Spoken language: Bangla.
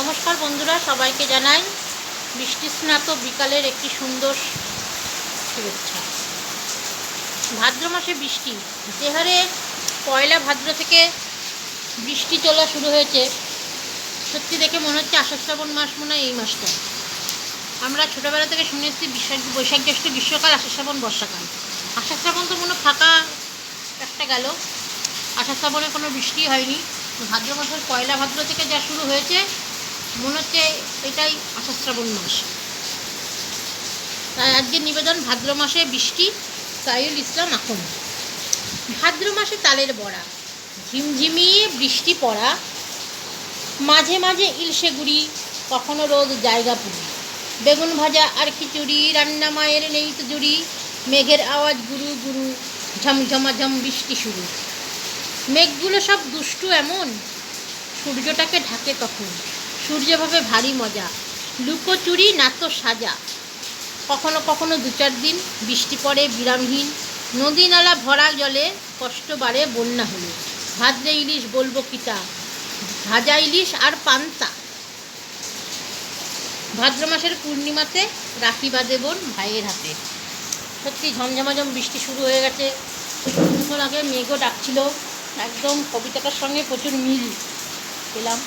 নমস্কার বন্ধুরা, সবাইকে জানাই বৃষ্টি স্নাত বিকালের একটি সুন্দর শুভেচ্ছা। ভাদ্র মাসে বৃষ্টি যে হারে পয়লা ভাদ্র থেকে বৃষ্টি চলা শুরু হয়েছে। সত্যি দেখে মনে হচ্ছে আষাঢ় শ্রাবণ মাস মনে হয় এই মাসটা। আমরা ছোটোবেলা থেকে শুনে এসেছি বৈশাখ জ্যৈষ্ঠ গ্রীষ্মকাল, আষাঢ় শ্রাবণ বর্ষাকাল। আষাঢ় শ্রাবণ তো মনে ফাঁকা একটা গেল। আষাঢ় শ্রাবণে কোনো বৃষ্টি হয়নি। ভাদ্র মাসের পয়লা ভাদ্র থেকে যা শুরু হয়েছে মনে হচ্ছে এটাই আষাঢ় শ্রাবণ মাস। তাই আজকের নিবেদন, ভাদ্র মাসে বৃষ্টি সাইল ইসলাম এখন। ভাদ্র মাসে তালের বড়া, ঝিমঝিমিয়ে বৃষ্টি পড়া, মাঝে মাঝে ইলশে গুড়ি, কখনো রোদ জায়গা পুরি। বেগুন ভাজা আর খিচুড়ি, রান্না মায়ের নেই তো জুড়ি, মেঘের আওয়াজ গুরু গুরু, ঝমঝমাঝম বৃষ্টি শুরু। মেঘগুলো সব দুষ্টু এমন, সূর্যটাকে ঢাকে তখন। সূর্য ভাবে ভারী মজা। লুকোচুরি নাতো সাজা। কখনো কখনো দু চার দিন বৃষ্টি পড়ে বিরামহীন। নদী নালা ভরা জলে কষ্ট বাড়ে বন্যা হলে। ভাদ্রে ইলিশ বলব কিতা? ভাজা ইলিশ আর পান্তা। ভাদ্র মাসের পূর্ণিমাতে রাখি বাঁধে বোন ভাইয়ের হাতে। সত্যি ঝমঝমাঝম বৃষ্টি শুরু হয়ে গেছে। আগে মেঘও ডাকছিল। একদম কবিতাটার সঙ্গে প্রচুর মিল পেলাম।